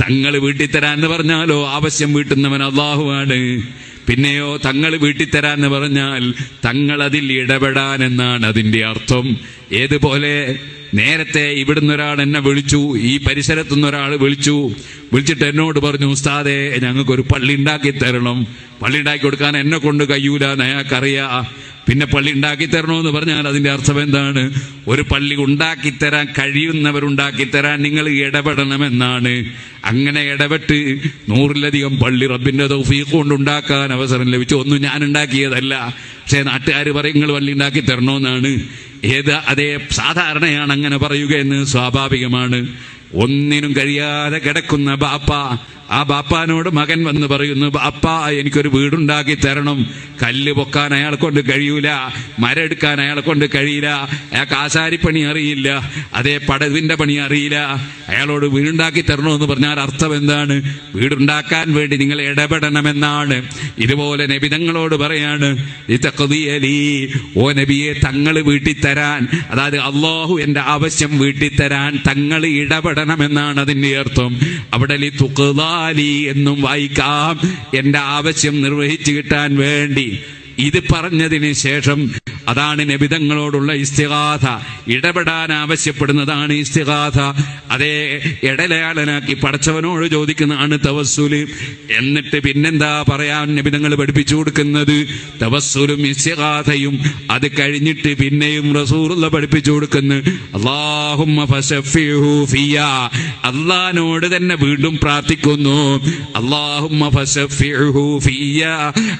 Speaker 3: തങ്ങൾ വീട്ടിത്തരാൻ എന്ന് പറഞ്ഞാലോ ആവശ്യം വീട്ടുന്നവൻ അള്ളാഹുവാണ്. പിന്നെയോ തങ്ങൾ വീട്ടിൽ തരാന്ന് പറഞ്ഞാൽ തങ്ങൾ അതിൽ ഇടപെടാൻ എന്നാണ് അതിന്റെ അർത്ഥം. ഏതുപോലെ നേരത്തെ ഇവിടുന്ന് ഒരാൾ എന്നെ വിളിച്ചു ഈ പരിസരത്തുനിന്ന് ഒരാൾ വിളിച്ചു. വിളിച്ചിട്ട് എന്നോട് പറഞ്ഞു ഉസ്താദെ ഞങ്ങൾക്കൊരു പള്ളി ഉണ്ടാക്കി തരണം പള്ളി ഉണ്ടാക്കി കൊടുക്കാൻ എന്നെ കൊണ്ട് കഴിയൂല അയാൾക്കറിയാ പിന്നെ പള്ളി ഉണ്ടാക്കി തരണമെന്ന് പറഞ്ഞാൽ അതിന്റെ അർത്ഥം എന്താണ്? ഒരു പള്ളി ഉണ്ടാക്കി തരാൻ കഴിയുന്നവരുണ്ടാക്കി തരാൻ നിങ്ങൾ ഇടപെടണമെന്നാണ്. അങ്ങനെ ഇടപെട്ട് നൂറിലധികം പള്ളി റബ്ബിന്റെ തൗഫീഖ് കൊണ്ട് ഉണ്ടാക്കാൻ അവസരം ലഭിച്ചു. ഒന്നും ഞാൻ ഉണ്ടാക്കിയതല്ല. പക്ഷേ നാട്ടുകാർ പറയും നിങ്ങൾ പള്ളി ഉണ്ടാക്കി തരണമെന്നാണ്. ഏത് അതേ സാധാരണയാണ് അങ്ങനെ പറയുക എന്ന് സ്വാഭാവികമാണ്. ഒന്നിനും കഴിയാതെ കിടക്കുന്ന ബാപ്പ ആ ബാപ്പാനോട് മകൻ വന്ന് പറയുന്നു അപ്പ എനിക്കൊരു വീടുണ്ടാക്കി തരണം. കല്ല് പൊക്കാൻ അയാളെ കൊണ്ട് കഴിയൂല മരം എടുക്കാൻ അയാളെ കൊണ്ട് കഴിയില്ല അയാൾക്ക് ആശാരിപ്പണി അറിയില്ല അതേ പടവിന്റെ പണി അറിയില്ല. അയാളോട് വീടുണ്ടാക്കി തരണമെന്ന് പറഞ്ഞാൽ അർത്ഥം എന്താണ്? വീടുണ്ടാക്കാൻ വേണ്ടി നിങ്ങൾ ഇടപെടണമെന്നാണ്. ഇതുപോലെ നബിതങ്ങളോട് പറയാണ് അലി ഓ നബിയെ തങ്ങൾ വീട്ടിൽ തരാൻ അതായത് അള്ളാഹു എന്റെ ആവശ്യം വീട്ടിൽ തരാൻ തങ്ങൾ ഇടപെടണമെന്നാണ് അതിന്റെ അർത്ഥം. അവിടെ തുഖ്ദാലി എന്നും വായിക്കാം. എന്റെ ആവശ്യം നിർവഹിച്ചു കിട്ടാൻ വേണ്ടി ഇത് പറഞ്ഞതിന് ശേഷം അതാണ് നബിതങ്ങളോടുള്ള ഇസ്തിഗാഥ. ഇടപെടാൻ ആവശ്യപ്പെടുന്നതാണ് ഇസ്തിഗാഥ. അതേ ഇടലയാളനാക്കി പടച്ചവനോട് ചോദിക്കുന്നതാണ് തവസ്സുൽ. എന്നിട്ട് പിന്നെന്താ പറയാൻ നബിതങ്ങൾ പഠിപ്പിച്ചു കൊടുക്കുന്നത്? തവസ്സുലും ഇസ്തിഗാഥയും അത് കഴിഞ്ഞിട്ട് പിന്നെയും റസൂറുള്ള പഠിപ്പിച്ചു കൊടുക്കുന്നു. അള്ളഹാനോട് തന്നെ വീണ്ടും പ്രാർത്ഥിക്കുന്നു. അള്ളാഹുമ്മ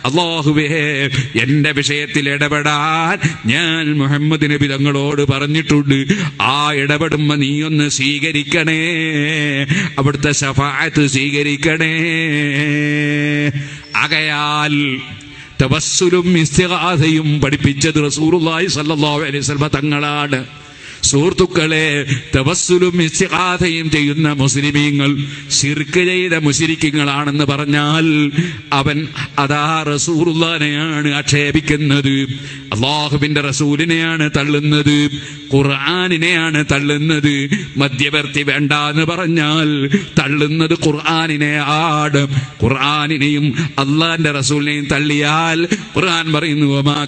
Speaker 3: അള്ളാഹുവേ എന്റെ വിഷയത്തിൽ ഇടപെടാൻ ഞാൻ മുഹമ്മദ് നബി തങ്ങളോട് പറഞ്ഞിട്ടുണ്ട്. ആ ഇടപെടുമ്പോ നീ ഒന്ന് സ്വീകരിക്കണേ. അവിടുത്തെ ശഫായത്ത് സ്വീകരിക്കണേ. ആകയാൽ തവസ്സുലും ഇസ്തിഗാഥയും പഠിപ്പിച്ചത് റസൂലുള്ളാഹി സല്ലാ അലൈഹി തങ്ങളാണ്. സുഹൃത്തുക്കളെ തവസ്സുലും ഇസ്തിഹാദയും ചെയ്യുന്ന മുസ്ലിമീങ്ങൾ ശിർക്ക് ചെയ്ത മുസ്ലിക്കുകളാണെന്ന് പറഞ്ഞാൽ അവൻ അതാ റസൂറുല്ലാനെയാണ് ആക്ഷേപിക്കുന്നത്. അള്ളാഹുവിന്റെ റസൂലിനെയാണ് തള്ളുന്നത്. ഖുർആാനിനെയാണ് തള്ളുന്നത്. മധ്യവർത്തി വേണ്ട എന്ന് പറഞ്ഞാൽ തള്ളുന്നത് ഖുർആാനിനെ ആട് ഖുർആാനിനെയും അള്ളാന്റെ റസൂലിനെയും തള്ളിയാൽ ഖുർആൻ പറയുന്നു "വമാ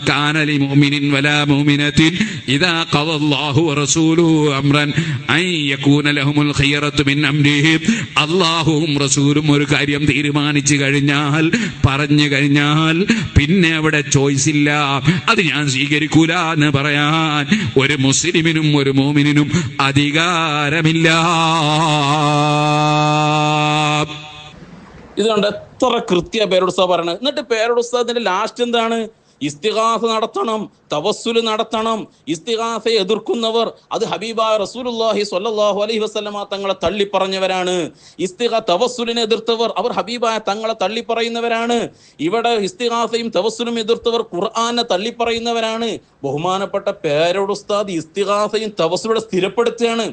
Speaker 3: അംറൻ അൻ യകൂന മിൻ റസൂലും ഒരു കാര്യം തീരുമാനിച്ചു കഴിഞ്ഞാൽ പറഞ്ഞു കഴിഞ്ഞാൽ പിന്നെ അവിടെ ചോയ്സ് ഇല്ല. അത് ഞാൻ സ്വീകരിക്കൂല എന്ന് പറയാൻ ഒരു മുസ്ലിമിനും ഒരു മോമിനും അധികാരമില്ല.
Speaker 1: ഇതുകൊണ്ട് എത്ര കൃത്യ പേരുസ്താദ് പറയണത്. എന്നിട്ട് പേരുസ്താദിന്റെ ലാസ്റ്റ് എന്താണ്? ഇസ്തിഹാസ നടത്തണം തവസ്സുൽ നടത്തണം ഇസ്തിഹാസയെ എതിർക്കുന്നവർ അത് ഹബീബ റസൂലുല്ലാഹി സ്വല്ലല്ലാഹു അലൈഹി വസല്ലമ തങ്ങളെ തള്ളി പറഞ്ഞവരാണ് ഇസ്തിഹ തവസ്സുലിനെ എതിർത്തവർ അവർ ഹബീബായ തങ്ങളെ തള്ളി പറയുന്നവരാണ് ഇവിടെ ഇസ്തിഹാസയും തവസ്സുലും എതിർത്തവർ ഖുർആനെ തള്ളി പറയുന്നവരാണ് ബഹുമാനപ്പെട്ട പേരോടുസ്താദ് ഇസ്തിഹാസയും തവസ്സുലും സ്ഥിരപ്പെടുത്തുകയാണ്.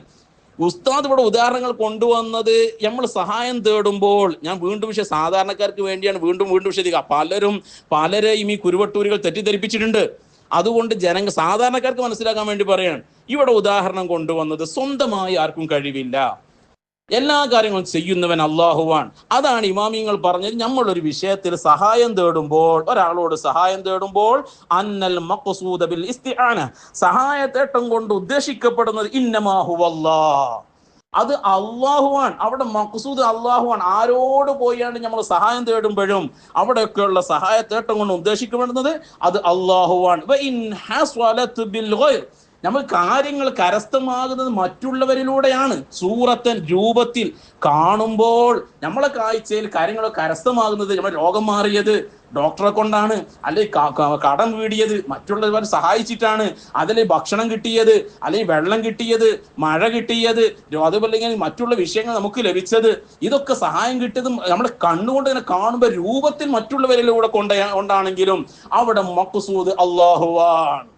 Speaker 1: ഉസ്താദ് ഇവിടെ ഉദാഹരണങ്ങൾ കൊണ്ടുവന്നത് നമ്മൾ സഹായം തേടുമ്പോൾ ഞാൻ വീണ്ടും വിഷയം സാധാരണക്കാർക്ക് വേണ്ടിയാണ് വീണ്ടും വീണ്ടും വിഷയം പലരും പലരെയും ഈ കുരുവട്ടൂരുകൾ തെറ്റിദ്ധരിപ്പിച്ചിട്ടുണ്ട്. അതുകൊണ്ട് ജനങ്ങൾ സാധാരണക്കാർക്ക് മനസ്സിലാക്കാൻ വേണ്ടി പറയാണ് ഇവിടെ ഉദാഹരണം കൊണ്ടുവന്നത് സ്വന്തമായി ആർക്കും കഴിവില്ല. എല്ലാ കാര്യങ്ങളും ചെയ്യുന്നവൻ അള്ളാഹുവാണ് അതാണ് ഇമാമിങ്ങൾ പറഞ്ഞത്. നമ്മൾ ഒരു വിഷയത്തിൽ സഹായം തേടുമ്പോൾ ഒരാളോട് സഹായം തേടുമ്പോൾ അന്നൽ മഖ്സൂദ ബിൽ ഇസ്തിആന. സഹായത്തേട്ടം കൊണ്ട് ഉദ്ദേശിക്കപ്പെടുന്നത് ഇന്നമാഹുവല്ലാ അത് അള്ളാഹുവാൻ അവിടെ മക്സൂദ് അള്ളാഹുവാൻ ആരോട് പോയാണ് നമ്മൾ സഹായം തേടുമ്പോഴും അവിടെയൊക്കെയുള്ള സഹായത്തേട്ടം കൊണ്ട് ഉദ്ദേശിക്കപ്പെടുന്നത്? അത് അള്ളാഹുവാൻ നമ്മൾ കാര്യങ്ങൾ കരസ്ഥമാകുന്നത് മറ്റുള്ളവരിലൂടെയാണ്. സൂറത്തൻ രൂപത്തിൽ കാണുമ്പോൾ നമ്മളെ കാഴ്ചയിൽ കാര്യങ്ങൾ കരസ്ഥമാകുന്നത് നമ്മൾ രോഗം മാറിയത് ഡോക്ടറെ കൊണ്ടാണ് അല്ലെങ്കിൽ കടം വീടിയത് മറ്റുള്ളവർ സഹായിച്ചിട്ടാണ് അതിൽ ഭക്ഷണം കിട്ടിയത് അല്ലെങ്കിൽ വെള്ളം കിട്ടിയത് മഴ കിട്ടിയത് അതുപോലെ മറ്റുള്ള വിഷയങ്ങൾ നമുക്ക് ലഭിച്ചത്. ഇതൊക്കെ സഹായം കിട്ടിയത് നമ്മൾ കണ്ണുകൊണ്ട് തന്നെ കാണുമ്പോൾ രൂപത്തിൽ മറ്റുള്ളവരിലൂടെ കൊണ്ട കൊണ്ടാണെങ്കിലും അവിടെ മക്കുസൂദ് അള്ളാഹുവാണ്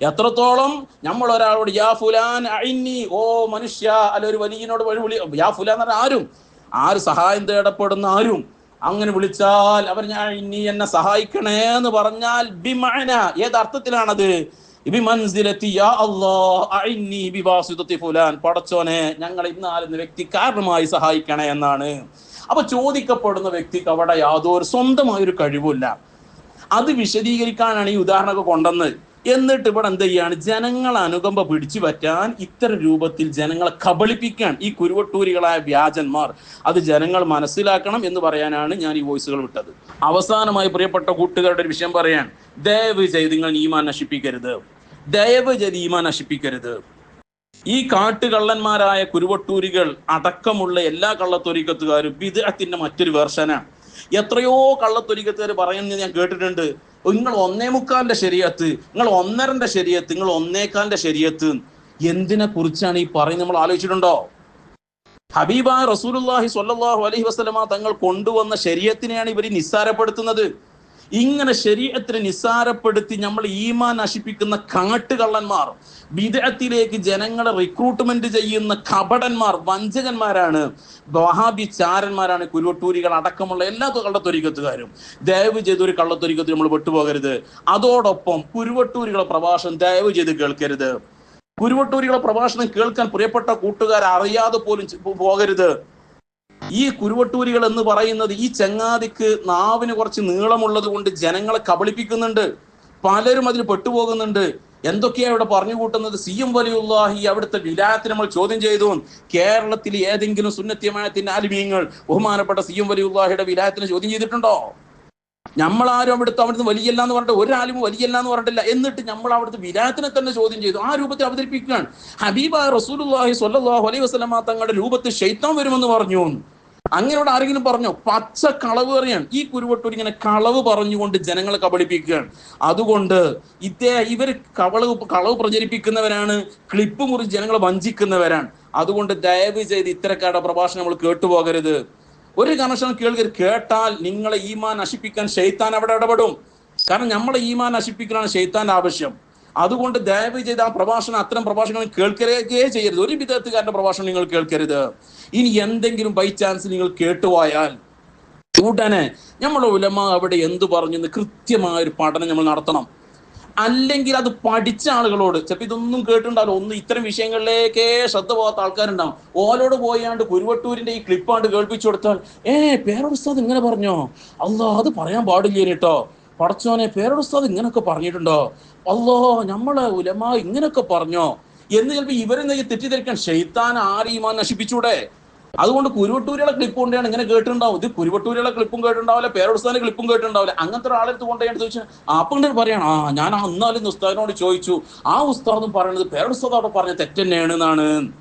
Speaker 1: എത്രത്തോളം നമ്മൾ ഒരാളോട് യാ ഫുലാൻ അഇന്നി ഓ മനുഷ്യ അല്ല ഒരു വലിയനോട് വിളി യാ ഫുലാൻ പറഞ്ഞാൽ ആരും. ആര് സഹായം തേടപ്പെടുന്ന ആരും. അങ്ങനെ വിളിച്ചാൽ അവർ ഞാൻ ഇനി എന്നെ സഹായിക്കണേ എന്ന് പറഞ്ഞാൽ ബിമഅന ഏത് അർത്ഥത്തിലാണത്? ബിമൻസിലത്തി യാ അല്ലാഹ് അഇന്നി ബിവാസിതത്തി ഫുലാൻ. പടച്ചോനെ ഞങ്ങൾ ഇന്നാലുന്ന വ്യക്തി കാരണമായി സഹായിക്കണേ എന്നാണ്. അപ്പൊ ചോദിക്കപ്പെടുന്ന വ്യക്തിക്ക് അവിടെ യാതൊരു സ്വന്തമായ ഒരു കഴിവില്ല അത് വിശദീകരിക്കാനാണ് ഈ ഉദാഹരണമൊക്കെ കൊണ്ടുവന്നത്. എന്നിട്ട് ഇവിടെ എന്ത് ചെയ്യാണ്? ജനങ്ങളെ അനുകമ്പ പിടിച്ചു പറ്റാൻ ഇത്തരം രൂപത്തിൽ ജനങ്ങളെ കബളിപ്പിക്കാൻ ഈ കുരുവട്ടൂരികളായ വ്യാജന്മാർ അത് ജനങ്ങൾ മനസ്സിലാക്കണം എന്ന് പറയാനാണ് ഞാൻ ഈ വോയിസുകൾ വിട്ടത്. അവസാനമായി പ്രിയപ്പെട്ട കൂട്ടുകാരുടെ ഒരു വിഷയം പറയാൻ. ദയവ് ചെയ്ത് നിങ്ങൾ ഈമാൻ നശിപ്പിക്കരുത്. ദയവ് ചെയ്ത് ഈമാൻ നശിപ്പിക്കരുത്. ഈ കാട്ടുകള്ളന്മാരായ കുരുവട്ടൂരികൾ അടക്കമുള്ള എല്ലാ കള്ളത്തൊരിക്കത്തുകാരും വിദേഹത്തിന്റെ മറ്റൊരു വേർഷനാണ്. എത്രയോ കള്ളത്തൊരിക്കത്തുകാർ പറയുന്നത് ഞാൻ കേട്ടിട്ടുണ്ട്. നിങ്ങൾ ഒന്നേ മുക്കാലിന്റെ ശരീരത്ത് നിങ്ങൾ ഒന്നരന്റെ ശരീരത്ത് നിങ്ങൾ ഒന്നേക്കാലിന്റെ ശരീരത്ത് എന്തിനെ കുറിച്ചാണ് ഈ പറയുന്നത് നമ്മൾ ആലോചിച്ചിട്ടുണ്ടോ? ഹബീബ റസൂലുള്ളാഹി സ്വല്ലല്ലാഹു അലൈഹി വസല്ലമ തങ്ങൾ കൊണ്ടുവന്ന ശരീരത്തിനെയാണ് ഇവർ നിസ്സാരപ്പെടുത്തുന്നത്. ഇങ്ങനെ ശരീരത്തിനെ നിസ്സാരപ്പെടുത്തി നമ്മൾ ഈമാൻ നശിപ്പിക്കുന്ന കാട്ടുകള്ളന്മാർ വിദേഹത്തിലേക്ക് ജനങ്ങളെ റിക്രൂട്ട്മെന്റ് ചെയ്യുന്ന കപടന്മാർ വഞ്ചകന്മാരാണ് വഹാബി ചാരന്മാരാണ് കുരുവട്ടൂരികൾ അടക്കമുള്ള എല്ലാ കള്ളത്തൊരിക്കത്തുകാരും. ദയവ് ചെയ്ത് ഒരു കള്ളത്തൊരിക്കത്തിൽ നമ്മൾ വിട്ടുപോകരുത് അതോടൊപ്പം കുരുവട്ടൂരികളെ പ്രഭാഷണം ദയവ് ചെയ്ത് കേൾക്കരുത്. കുരുവട്ടൂരികളെ പ്രഭാഷണം കേൾക്കാൻ പ്രിയപ്പെട്ട കൂട്ടുകാർ അറിയാതെ പോലും പോകരുത്. ഈ കുരുവട്ടൂരികൾ എന്ന് പറയുന്നത് ഈ ചങ്ങാതിക്ക് നാവിന് കുറച്ച് നീളമുള്ളത് കൊണ്ട് ജനങ്ങളെ കബളിപ്പിക്കുന്നുണ്ട്. പലരും അതിൽ പെട്ടുപോകുന്നുണ്ട്. എന്തൊക്കെയാണ് ഇവിടെ പറഞ്ഞു കൂട്ടുന്നത്? സി എം വലിയുള്ളാഹി അവിടുത്തെ വിലായത്തിന് നമ്മൾ ചോദ്യം ചെയ്തു. കേരളത്തിൽ ഏതെങ്കിലും സുന്നത്യമായത്തിന്റെ ആലിമീങ്ങൾ ബഹുമാനപ്പെട്ട സി എം വലിയുള്ളാഹിയുടെ വിലായത്തിന് ചോദ്യം ചെയ്തിട്ടുണ്ടോ? നമ്മളാരും അവിടുത്തെ അവിടുന്ന് വലിയല്ല എന്ന് പറഞ്ഞിട്ട് ഒരാളും വലിയല്ല എന്ന് പറഞ്ഞിട്ടില്ല. എന്നിട്ട് നമ്മൾ അവിടുത്തെ വിരാത്തിനെ തന്നെ ചോദ്യം ചെയ്തു. ആ രൂപത്തിൽ അവതരിപ്പിക്കുകയാണ്. ഹബീബ റസൂലുള്ളാഹി സ്വല്ലല്ലാഹു അലൈഹി വസല്ലമ തങ്ങളുടെ രൂപത്തിൽ ഷെയ്ത്താൻ വരുമെന്ന് പറഞ്ഞു. അങ്ങനെയോട് ആരെങ്കിലും പറഞ്ഞോ? പച്ച കളവ് അറിയാൻ ഈ കുരുവട്ടൂർ ഇങ്ങനെ കളവ് പറഞ്ഞുകൊണ്ട് ജനങ്ങളെ കബളിപ്പിക്കുകയാണ്. അതുകൊണ്ട് ഇതേ ഇവർ കവളവ് കളവ് പ്രചരിപ്പിക്കുന്നവരാണ് ക്ലിപ്പ് മുറി ജനങ്ങളെ വഞ്ചിക്കുന്നവരാണ്. അതുകൊണ്ട് ദയവ് ചെയ്ത് ഇത്തരക്കാരുടെ പ്രഭാഷണം നമ്മൾ കേട്ടുപോകരുത്. ഒരു കണക്ഷൻ കേൾക്കരുത്. കേട്ടാൽ നിങ്ങളെ ഈമാൻ നശിപ്പിക്കാൻ ഷെയ്ത്താൻ അവിടെ ഇടപെടും. കാരണം നമ്മളെ ഈമാൻ നശിപ്പിക്കലാണ് ഷെയ്ത്താന്റെ ആവശ്യം. അതുകൊണ്ട് ദയവ് ചെയ്ത് ആ പ്രഭാഷണം അത്തരം പ്രഭാഷണങ്ങൾ കേൾക്കരുകയേ ചെയ്യരുത്. ഒരു വിധത്തുകാരന്റെ പ്രഭാഷണം നിങ്ങൾ കേൾക്കരുത്. ഇനി എന്തെങ്കിലും ബൈ ചാൻസ് നിങ്ങൾ കേട്ടുപോയാൽ ഉടനെ നമ്മൾ ഉലമ അവിടെ എന്ത് പറഞ്ഞു എന്ന് കൃത്യമായ ഒരു പഠനം നമ്മൾ നടത്തണം. അല്ലെങ്കിൽ അത് പഠിച്ച ആളുകളോട് ചിലപ്പോൾ ഇതൊന്നും കേട്ടിട്ടുണ്ടാവില്ല ഒന്നും ഇത്തരം വിഷയങ്ങളിലേക്കേ ശ്രദ്ധ പോകാത്ത ആൾക്കാരുണ്ടാവും. ഓലോട് പോയാണ്ട് കുരുവട്ടൂരിന്റെ ഈ ക്ലിപ്പാണ്ട് കേൾപ്പിച്ചു കൊടുത്താൽ ഏ പേരോടുസ്താദ് ഇങ്ങനെ പറഞ്ഞോ? അല്ല അത് പറയാൻ പാടില്ല കേട്ടോ പടച്ചോനെ പേരുടെ ഇങ്ങനൊക്കെ പറഞ്ഞിട്ടുണ്ടോ? അല്ലോ നമ്മളെ ഉലമ ഇങ്ങനൊക്കെ പറഞ്ഞോ? എന്ന് ചിലപ്പോൾ ഇവരെ തെറ്റിദ്ധരിക്കാൻ ഷെയ്ത്താൻ ആരീമാൻ നശിപ്പിച്ചൂടെ? അതുകൊണ്ട് കുരുവട്ടൂരികളെ ക്ലിപ്പ് കൊണ്ടാണ് ഇങ്ങനെ കേട്ടിട്ടുണ്ടാവും. ഇത് കുരുവട്ടൂരികളെ ക്ലിപ്പും കേട്ടിട്ടുണ്ടാവില്ല പേരോടുസ്ഥാന ക്ലിപ്പും കേട്ടിട്ടുണ്ടാവില്ല. അങ്ങനത്തെ ഒരാളെടുത്ത് കൊണ്ടുപോയി ചോദിച്ചാൽ അപ്പം കൊണ്ട് പറയണം. ആ ഞാൻ അന്നാലും ഉസ്താദിനോട് ചോദിച്ചു. ആ ഉസ്താദും പറയണത് പേരോടുസ്താദ് അവിടെ പറഞ്ഞ തെറ്റന്നെയാണ് എന്നാണ്.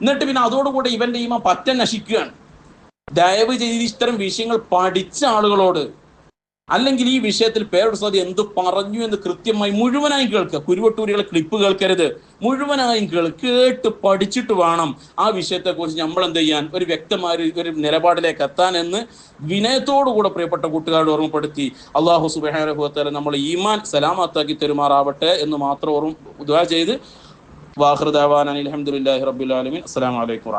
Speaker 1: എന്നിട്ട് പിന്നെ അതോടുകൂടി ഇവന്റെ ഈമ പറ്റ നശിക്കുകയാണ്. ദയവ് ചെയ്ത് ഇത്തരം വിഷയങ്ങൾ പഠിച്ച ആളുകളോട് അല്ലെങ്കിൽ ഈ വിഷയത്തിൽ പേരുടെ സ്വാതി എന്ത് പറഞ്ഞു എന്ന് കൃത്യമായി മുഴുവനായും കേൾക്കുക. കുരുവട്ടൂരികളെ ക്ലിപ്പ് കേൾക്കരുത്. മുഴുവനായും കേട്ട് പഠിച്ചിട്ട് വേണം ആ വിഷയത്തെക്കുറിച്ച് നമ്മൾ എന്ത് ചെയ്യാൻ ഒരു വ്യക്തമായ ഒരു- നിലപാടിലേക്ക് എത്താൻ എന്ന് വിനയത്തോടു കൂടെ പ്രിയപ്പെട്ട കൂട്ടുകാരോട് ഓർമ്മപ്പെടുത്തി അള്ളാഹു സുബാനുഭവത്താല നമ്മൾ ഈമാൻ സലാമത്താക്കി തെരുമാറാവട്ടെ എന്ന് മാത്രം ഓർമ്മ ചെയ്ത്. വാഹൃദാവാൻ അലഹമുല്ലാഹി റബ്ബുലാലമീൻ അസ്സലാമലൈക്കും